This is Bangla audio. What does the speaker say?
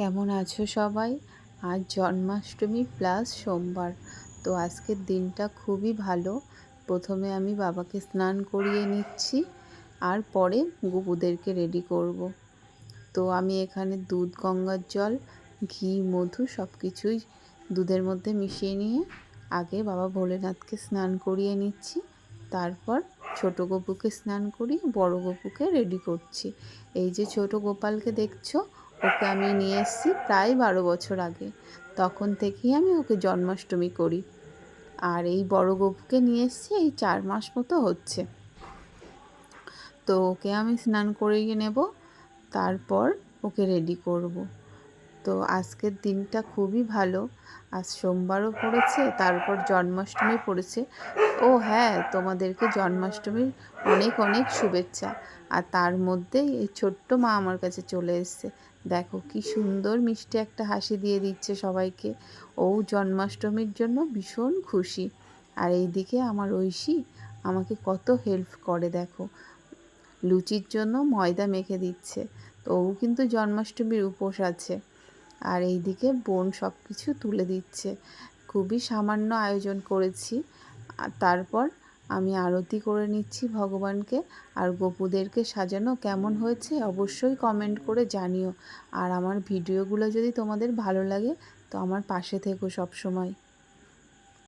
কেমন আছো সবাই? আজ জন্মাষ্টমী প্লাস সোমবার। তো আজকের দিনটা খুবই ভালো। প্রথমে আমি বাবাকে স্নান করিয়ে নিচ্ছি, আর পরে গুপুদেরকে রেডি করব। তো আমি এখানে দুধ, গঙ্গার জল, ঘি, মধু সব কিছুই দুধের মধ্যে মিশিয়ে নিয়ে আগে বাবা ভোলেনাথকে স্নান করিয়ে নিচ্ছি। তারপর ছোট গপুকে স্নান করিয়ে বড় গপুকে রেডি করছি। এই যে ছোট গোপালকে দেখছ ওকে আমি নিয়ে এসেছি প্রায় বারো বছর আগে। তখন থেকেই আমি ওকে জন্মাষ্টমী করি। আর এই বড় গপুকে নিয়ে এসেছি এই চার মাস মতো হচ্ছে। তো ওকে আমি স্নান করিয়ে নেব, তারপর ওকে রেডি করব। তো আজকের দিনটা খুবই ভালো। আজ সোমবারও পড়েছে, তারপর জন্মাষ্টমী পড়েছে। ও হ্যাঁ তোমাদেরকে জন্মাষ্টমীর অনেক অনেক শুভেচ্ছা। আর তার মধ্যেই এই ছোট্ট মা আমার কাছে চলে এসছে। দেখো কি সুন্দর মিষ্টি একটা হাসি দিয়ে দিচ্ছে সবাইকে। ও জন্মাষ্টমীর জন্য ভীষণ খুশি। আর এইদিকে আমার ঐশী আমাকে কত হেল্প করে, দেখো। লুচির জন্য ময়দা মেখে দিচ্ছে। তো ও কিন্তু জন্মাষ্টমীর উপোস আছে। আর এই দিকে বোন সব কিছু তুলে দিচ্ছে। খুবই সামান্য আয়োজন করেছি। তারপর আমি আরতি করে নিচ্ছি ভগবানকে। আর গোপুদেরকে সাজানো কেমন হয়েছে অবশ্যই কমেন্ট করে জানিও। আর আমার ভিডিওগুলো যদি তোমাদের ভালো লাগে, তো আমার পাশে থেকো সব সময়।